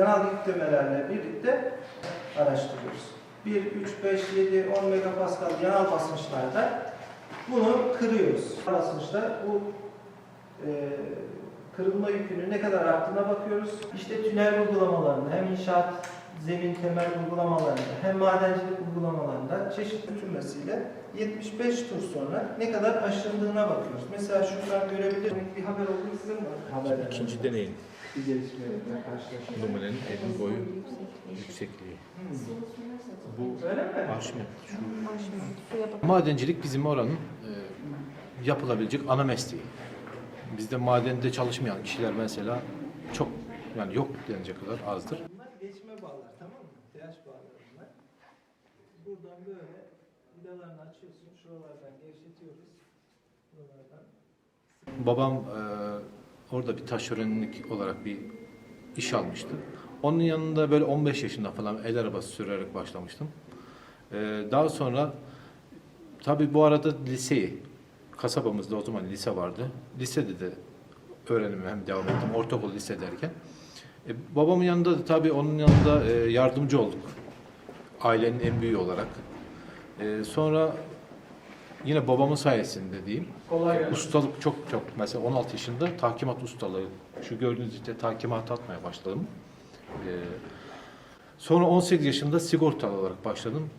bazı yüklemelerle birlikte araştırıyoruz. 1, 3, 5, 7, 10 megapascal yanal basınçlarda bunu kırıyoruz. Basınçta bu e, kırılma yükünün ne kadar arttığına bakıyoruz. İşte tünel uygulamalarında hem inşaat zemin temel uygulamalarında hem madencilik uygulamalarında çeşitli tümlesiyle 75 tur sonra ne kadar aşındığına bakıyoruz. Mesela şuradan görebilir miyim? Bir haber oldu size mi? Haber İkinci deneyin. Bir gelişmeyle karşılaşıyoruz. Numunenin elin boyu yüksekliği. Bu Öyle mi? Şu. Madencilik bizim oranın e, yapılabilecek ana mesleği. Bizde madende çalışmayan kişiler mesela çok yani yok denecek kadar azdır. Bunlar geçme bağlar tamam mı? TH bağları bunlar. Buradan böyle vidalarını açıyorsun. Şuralardan gevşetiyoruz. Buralardan. Babam e, orada bir taşeronluk olarak bir iş almıştı. Onun yanında böyle 15 yaşında falan el arabası sürerek başlamıştım. E, daha sonra tabii bu arada liseyi, kasabamızda o zaman lise vardı. Lisede de öğrenime hem devam ettim. Ortaokul lise derken. E, babamın yanında da tabii onun yanında e, yardımcı olduk. Ailenin en büyüğü olarak. E, sonra yine babamın sayesinde diyeyim. Kolay gelsin. Ustalık çok çok. Mesela 16 yaşında takimat ustalığı. Şu gördüğünüz işte takimat atmaya başladım. Ee, sonra 18 yaşında sigortalı olarak başladım.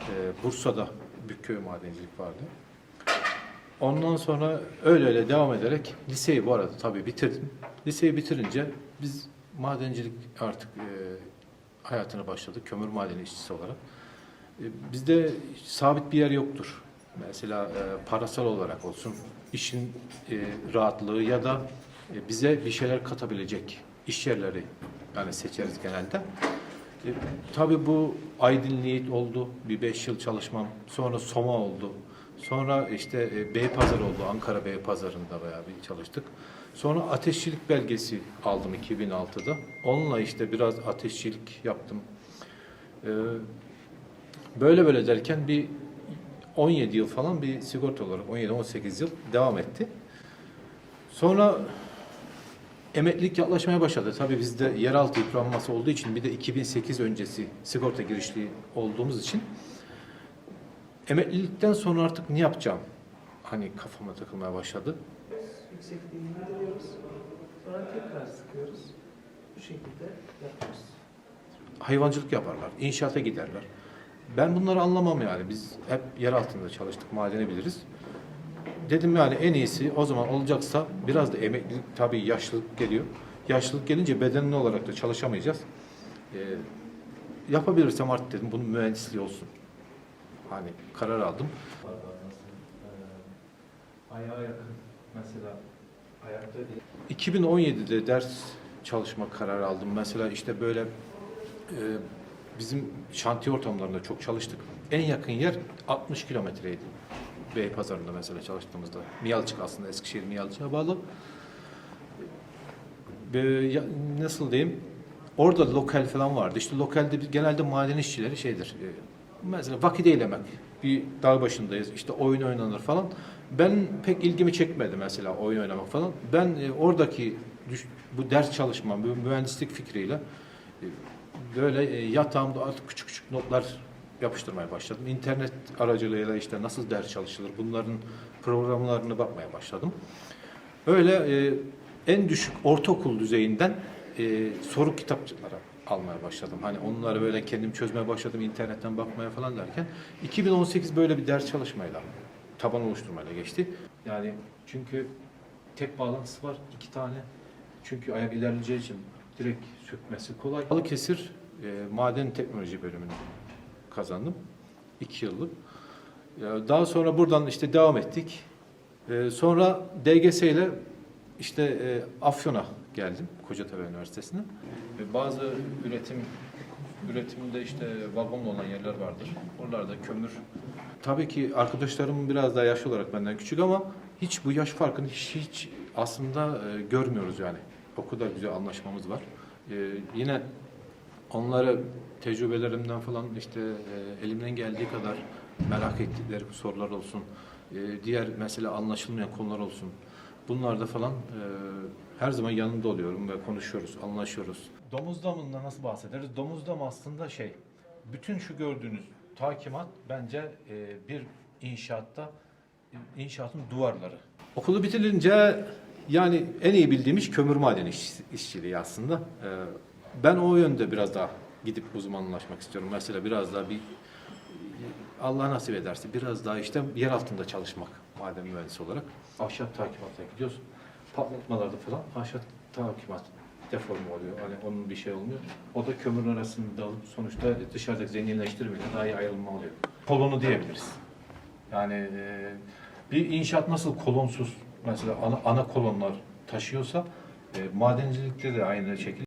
Ee, Bursa'da Bükköy madencilik vardı. Ondan sonra öyle öyle devam ederek liseyi bu arada tabii bitirdim. Liseyi bitirince biz madencilik artık e, hayatına başladık. Kömür madeni işçisi olarak. E, bizde sabit bir yer yoktur. Mesela e, parasal olarak olsun, işin e, rahatlığı ya da e, bize bir şeyler katabilecek iş yerleri yani seçeriz genelde. E, tabii bu Aydın oldu, bir beş yıl çalışmam. Sonra Soma oldu. Sonra işte e, Beypazarı oldu, Ankara Beypazarı'nda bayağı bir çalıştık. Sonra ateşçilik belgesi aldım 2006'da. Onunla işte biraz ateşçilik yaptım. E, böyle böyle derken bir 17 yıl falan bir sigorta olarak 17-18 yıl devam etti. Sonra emeklilik yaklaşmaya başladı. Tabii bizde yeraltı yıpranması olduğu için bir de 2008 öncesi sigorta girişli olduğumuz için emeklilikten sonra artık ne yapacağım? Hani kafama takılmaya başladı. Yüksekliğini indiriyoruz. Sonra tekrar sıkıyoruz. Bu şekilde yapıyoruz. hayvancılık yaparlar, inşaata giderler. Ben bunları anlamam yani. Biz hep yer altında çalıştık, madeni biliriz. Dedim yani en iyisi o zaman olacaksa biraz da emeklilik tabii yaşlılık geliyor. Yaşlılık gelince bedenli olarak da çalışamayacağız. Ee, yapabilirsem artık dedim bunun mühendisliği olsun. Hani karar aldım. Ayağa yakın mesela ayakta değil. 2017'de ders çalışma kararı aldım. Mesela işte böyle e, bizim şantiye ortamlarında çok çalıştık. En yakın yer 60 kilometreydi. Beypazarı'nda mesela çalıştığımızda. Miyalçık aslında Eskişehir Miyalçık'a bağlı. Ve nasıl diyeyim? Orada lokal falan vardı. İşte lokalde genelde maden işçileri şeydir. e, mesela vakit eylemek. Bir dağ başındayız. işte oyun oynanır falan. Ben pek ilgimi çekmedi mesela oyun oynamak falan. Ben e, oradaki bu ders çalışma, mühendislik fikriyle e, böyle e, yatağımda artık küçük küçük notlar yapıştırmaya başladım. İnternet aracılığıyla işte nasıl ders çalışılır bunların programlarını bakmaya başladım. Öyle e, en düşük ortaokul düzeyinden e, soru kitapçıları almaya başladım. Hani onları böyle kendim çözmeye başladım, internetten bakmaya falan derken 2018 böyle bir ders çalışmayla, taban oluşturmayla geçti. Yani çünkü tek bağlantısı var, iki tane. Çünkü ayak ilerleyeceği için direkt sökmesi kolay. Balıkesir e, Maden Teknoloji bölümünü kazandım. iki yıllık. Ya Daha sonra buradan işte devam ettik. E, sonra DGS ile işte e, Afyon'a geldim Kocatepe Üniversitesi'ne. Ve bazı üretim üretimde işte vagonlu olan yerler vardır. Oralarda kömür. Tabii ki arkadaşlarım biraz daha yaş olarak benden küçük ama hiç bu yaş farkını hiç, hiç aslında e, görmüyoruz yani. O kadar güzel anlaşmamız var. E, yine onları tecrübelerimden falan işte e, elimden geldiği kadar merak ettikleri sorular olsun. E, diğer mesela anlaşılmayan konular olsun. Bunlarda falan e, her zaman yanında oluyorum ve konuşuyoruz, anlaşıyoruz. Domuz damından nasıl bahsederiz? Domuz dam aslında şey, bütün şu gördüğünüz takimat bence e, bir inşaatta inşaatın duvarları. Okulu bitirince yani en iyi bildiğim iş kömür madeni iş- işçiliği aslında. E, ben o yönde biraz daha gidip uzmanlaşmak istiyorum. Mesela biraz daha bir Allah nasip ederse biraz daha işte yer altında çalışmak maden mühendisi olarak. Ahşap takimatına gidiyoruz. Patlatmalarda falan ahşap takimat deforme oluyor. Hani onun bir şey olmuyor. O da kömürün arasında alıp sonuçta dışarıdaki zenginleştirmeyle daha iyi ayrılma oluyor. Kolonu diyebiliriz. Yani e, bir inşaat nasıl kolonsuz mesela ana, ana kolonlar taşıyorsa e, madencilikte de aynı şekilde